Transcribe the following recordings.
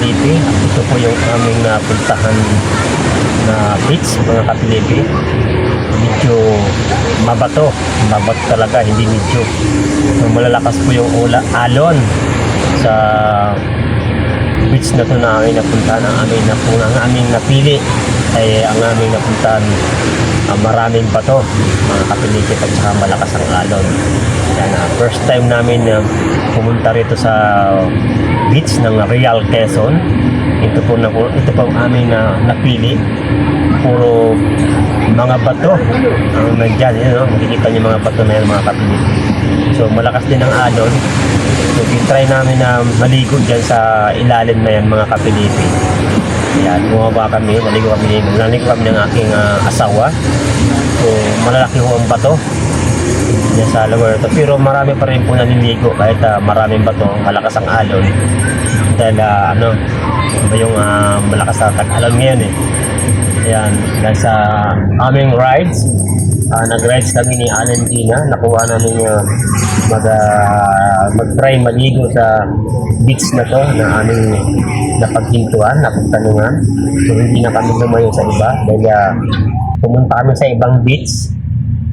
kapilipi. Ito po yung aming napuntahan na beach, mga kapilipi. Medyo mabato. Mabato talaga, hindi medyo. So, malalakas po yung ula, alon sa beach na to na aming napuntahan. Ang aming, napun, ang aming napili ay ang aming napuntahan ah, maraming bato, mga kapilipi at saka malakas ang alon. Yan, ah, first time namin na pumunta rito sa beach ng Real Quezon. Ito po na ito po ang aming na napili. Puro mga bato ang nandyan. Yun, no? Makikita niyo mga bato na yan, mga kapilipi. So malakas din ang alon. So try namin na maligo dyan sa ilalim na yan, mga kapilipi. Yan, bumaba kami, naligo kami, naligo kami ng aking ah, asawa. So malalaki ho ang bato dyan sa ito. Pero marami pa rin po naliligo kahit ah, maraming bato, malakas ang alon. Dahil ah, ano, iba yung ah, malakas na tag-alon ngayon eh. Ayan, dahil sa aming rides, ah, nag-rides kami ni Alan Gina, nakuha namin yung mag, ah, mag-try maligo sa beach na to na aming napaghintuan, napagtanungan. So hindi na kami lumayo sa iba dahil ah, pumunta kami sa ibang beach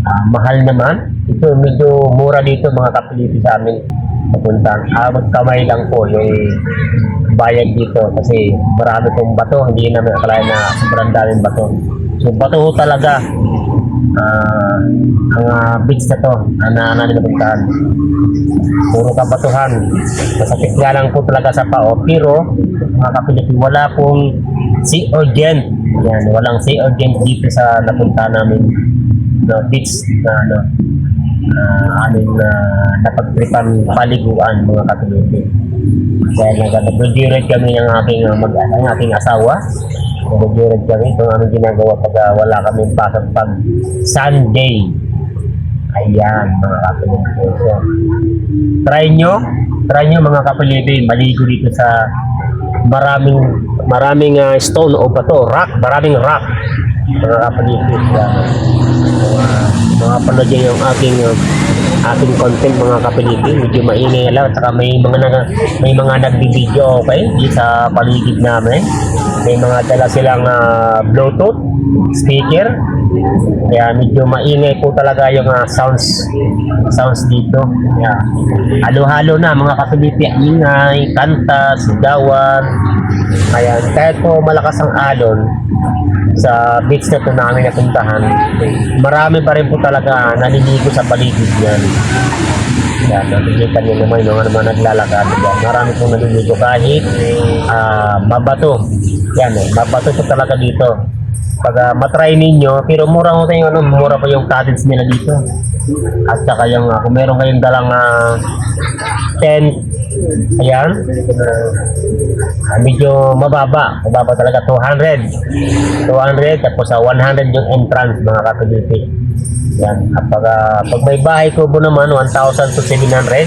Ah, mahal naman. Ito medyo mura dito mga kapilipi sa amin. Papuntan. Abot kamay lang po yung bayad dito kasi marami pong bato. Hindi namin akalain na sobrang daming bato. So bato talaga. Ah, ang ah, beach na to ah, na namin napuntahan. Puro kabatuhan. Masakit nga lang po talaga sa pao. Pero mga kapilipi, wala pong sea urgent. Yan, walang sea urgent dito sa napuntahan namin na beach na ano uh, aming na napagtripan paliguan mga kapilipi. Dahil nag-graduate kami ng aking uh, mag ang aking asawa. Nag-graduate kami itong aming ginagawa pag uh, wala kaming pasok pag Sunday. Ayan mga kapilipi. So, try nyo, try nyo mga kapilipi, maligo dito sa maraming maraming uh, stone o bato, rock, maraming rock mga kapalipi yan mga mga panood nyo yung aking uh, ating content mga kapalipi medyo maingay lang. Saka may mga nag, may mga nagbibideo okay? Sa paligid namin. May mga dala silang uh, bluetooth speaker. Kaya medyo maingay po talaga yung uh, sounds sounds dito. Kaya halo-halo na mga kapilipi ingay, kanta, sigawan kaya kahit po malakas ang alon sa beach na ito namin napuntahan, marami pa rin po talaga naliligo sa paligid yan. Yan, nakikita niyo naman yung mga naman naglalakad. Yan, marami pong naliligo kahit ah, mabato. Yan, mabato po talaga dito. Pag ah, matry ninyo, pero mura mo yung ano, mura pa yung cottage nila dito. At saka yung, ah, kung meron kayong dalang ah, tent, ayan, ah, medyo mababa. Mababa talaga, 200. 200, tapos sa 100 yung entrance, mga kapilipi. Yan. At pag, ah, pag may bahay kubo naman, 1,000 to 700.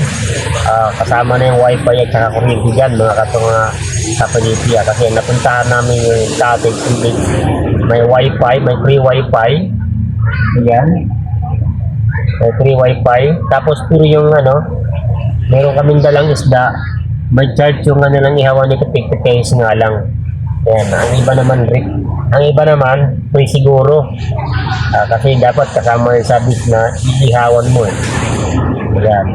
ah, kasama na yung wifi at saka kuryente dyan, mga katong uh, kapilipi. ah. Kasi napuntahan namin yung cottage village. May wifi, may free wifi. Yan. May free wifi. Tapos puro yung ano, meron kaming dalang isda. May charge yung ano lang ihawan ni Kapik pesos nga lang. Yan, ang iba naman rin. Ang iba naman, free siguro. Ah, kasi dapat kasama yung sabis na ihawan mo eh. Yan.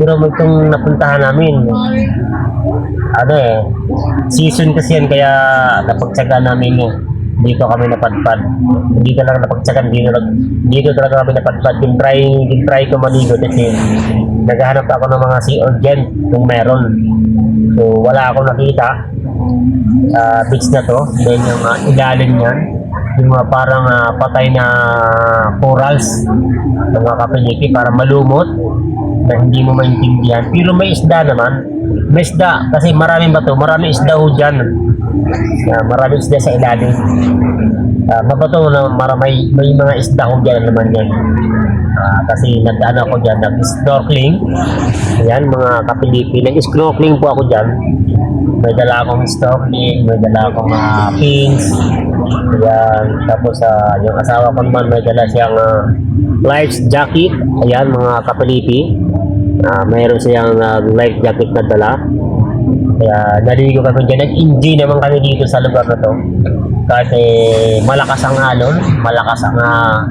Pero may itong napuntahan namin, ano eh, season kasi yan kaya napagtsaga namin eh. Dito kami napadpad. Dito lang napagtsagan, dito, lang- dito talaga kami napadpad. Yung try, yung try ko maligo kasi naghahanap ako ng mga sea urgent kung meron. So wala akong nakita sa beach na to. Then yung uh, ilalim niyan, yung mga parang ah, patay na corals mga kapiliki para malumot na hindi mo maintindihan. Pero may isda naman. May isda kasi maraming bato, maraming isda ho dyan. Ah, maraming isda sa ilalim. Uh, mabato na mara, may, may mga isda ho dyan naman yan. Ah, kasi nag-ano ako dyan, nag-snorkeling. Ayan, mga kapilipi. Nag-snorkeling po ako dyan. May dala akong snorkeling, may dala akong uh, pins. Ayan, tapos ah, yung asawa ko naman may dala siyang ah, life jacket. Ayan, mga kapilipi. Ah, mayroon siyang ah, life jacket na dala. Kaya naligo kami dyan. Nag-enjoy naman kami dito sa lugar na to. Eh, malakas ang alon, malakas ang ah,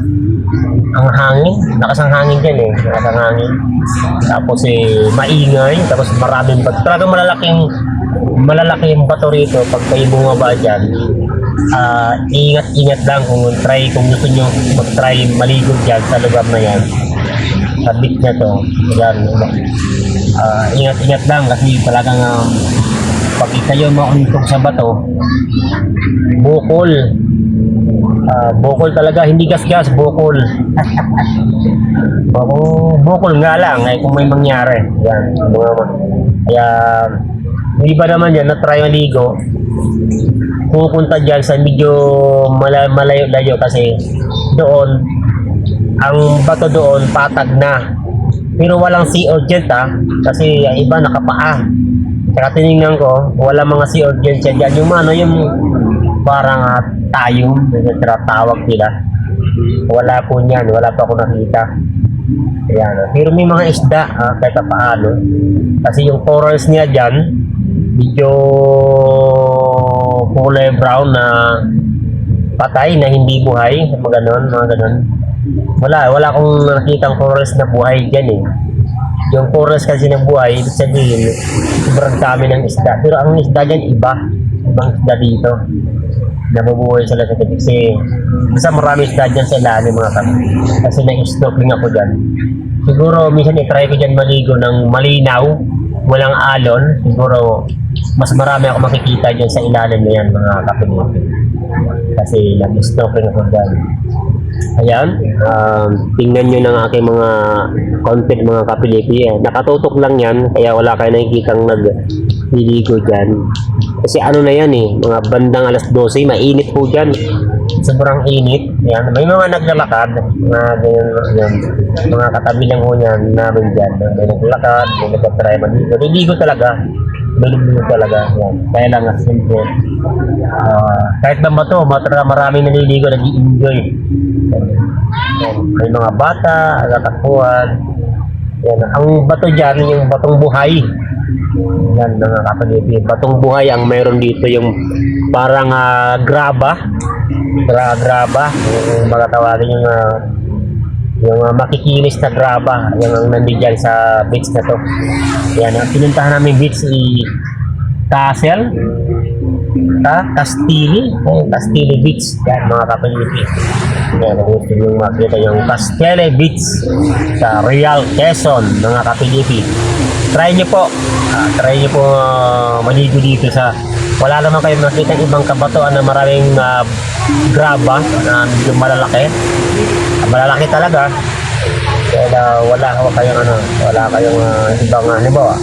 ang hangin. Lakas ang hangin dyan eh. Lakas ang hangin. Tapos eh, maingay. Tapos maraming bato. Talagang malalaking malalaki yung bato rito pag kayo bumaba dyan. Ah, ingat-ingat lang kung try kung gusto nyo mag-try maligo dyan sa lugar na yan sa beach na to. Yan. Ah, ingat-ingat lang kasi talagang um, pag kayo mauntog sa bato, bukol. Ah, bukol talaga, hindi gas-gas, bukol. Kung bukol nga lang, ay kung may mangyari. Yan. Kaya, hindi ba naman yan, na-try maligo, pupunta dyan sa medyo mala- malayo-layo kasi doon, ang bato doon patag na. Pero walang sea urgent ha, kasi ang iba nakapaa. Tsaka tinignan ko, wala mga sea urgent siya dyan. Yung ano, yung parang uh, tayo, yung tawag nila. Wala po niyan, wala pa ako nakita. Ayan. ah. Pero may mga isda ha, kahit pa paano. Kasi yung corals niya dyan, medyo kulay brown na patay na hindi buhay, mga ganon, mga ganon. Wala, wala akong nakitang corals na buhay dyan eh. Yung corals kasi na buhay, ibig sabihin, sobrang dami ng isda. Pero ang isda dyan, iba. Ibang isda dito. Nabubuhay sila sa tubig. Kasi, basta marami isda dyan sa ilalim mga kami. Kasi na-snorkeling ako dyan. Siguro, minsan i-try ko dyan maligo ng malinaw, walang alon. Siguro, mas marami ako makikita dyan sa ilalim na yan, mga kapinipin. Kasi nag-snorkeling ako dyan. Ayan, um, tingnan nyo ng aking mga content mga kapilipi. Eh. Nakatutok lang yan, kaya wala kayo nakikitang nagliligo dyan. Kasi ano na yan eh, mga bandang alas 12, mainit po dyan. Sobrang init. Ayan, may mga naglalakad, mga ganyan, ganyan, mga katabi lang po yan namin dyan. May naglalakad, may nagtatry maligo. Niligo talaga. Niligo talaga. Ayan. Kaya lang, simple. Ah, kahit na ba to, matra- maraming naliligo, nag-i-enjoy. May mga bata, nagtatakbuhan. Yan. Ang bato dyan, yung batong buhay. Yan, mga kapalipi. Batong buhay ang mayroon dito, yung parang ah, graba. Gra graba. Yung mga tawagin yung ah, yung ah, makikinis na graba. Yan ang nandiyan sa beach na to. Yan, ang pinuntahan namin beach i Castle. Ha? Castili. Oh, Castili Beach. Yan, mga kapalipi. Yan, kung gusto nyo makita yung Castile Beach sa Real Quezon, mga kapilipi. Try nyo po. Ah, try nyo po ah, maligo dito sa wala naman kayo makita ibang kabatoan na maraming ah, graba na medyo malalaki. Malalaki talaga. Kaya wala wala kayong ano, wala kayong uh, ibang uh, halimbawa,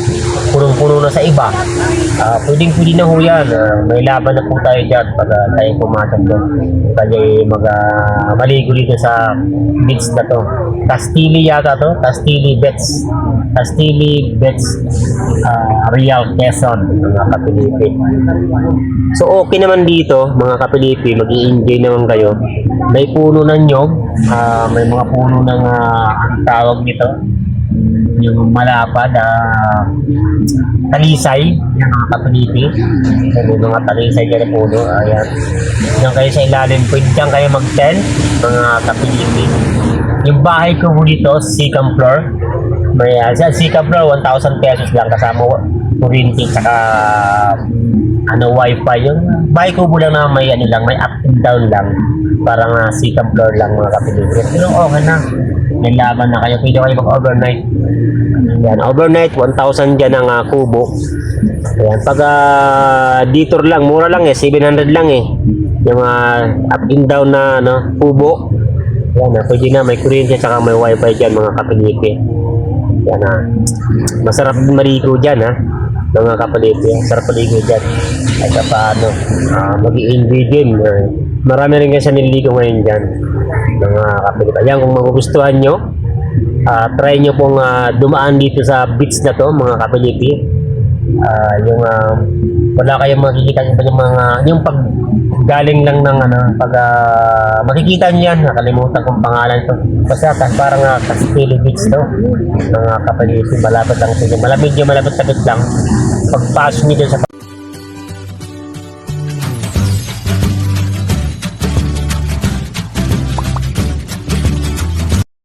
punong-puno na sa iba. Ah, pwedeng pwede na ho yan. Ah, may laban na po tayo dyan pag uh, tayo pumasok doon. Kaya mag ah, maligo dito sa beach na to. Castili yata to, Castili Bets. Castili Bets ah, Real Quezon, mga kapilipi. So okay naman dito, mga kapilipi, mag enjoy naman kayo. May puno ng nyog, ah, may mga puno ng ang tawag nito, yung malapad, ah, talisay, yung mga kapilipi. May mga talisay dyan na puno, ayan. Diyan kayo sa ilalim, pwede dyan kayo mag-tent, mga kapilipi. Yung bahay ko po dito, second floor. May uh, second floor, 1,000 pesos lang kasama kurinti tsaka ano wifi yung bahay ko po lang na may ano lang may up and down lang parang uh, second floor lang mga kapilipinas pero okay na may laban na kayo. Pwede kayo mag overnight yan overnight 1,000 dyan ang uh, kubo. Yan pag uh, detour lang mura lang eh 700 lang eh. Yung uh, up and down na ano kubo. Yan uh, pwede na may kuryente tsaka may wifi dyan mga kapilipi yan ah. Masarap din maligo dyan ha. Mga kapalito. Sarap maligo dyan. Ay paano. Ah, mag-i-enjoy din. Ah, marami rin kasi nililigo ngayon dyan. Mga kapalito. Ayan kung magugustuhan nyo. ah, try nyo pong ah, dumaan dito sa beach na to mga kapaliti. Ah, yung ah, wala kayong makikita yung, yung mga yung pag galing lang ng ano pag ah, makikita niyo yan nakalimutan kong pangalan to basta kas parang uh, Castile Beach to mga kapaliti malapit lang sila malapit yung malapit tapit lang pagpasok niyo sa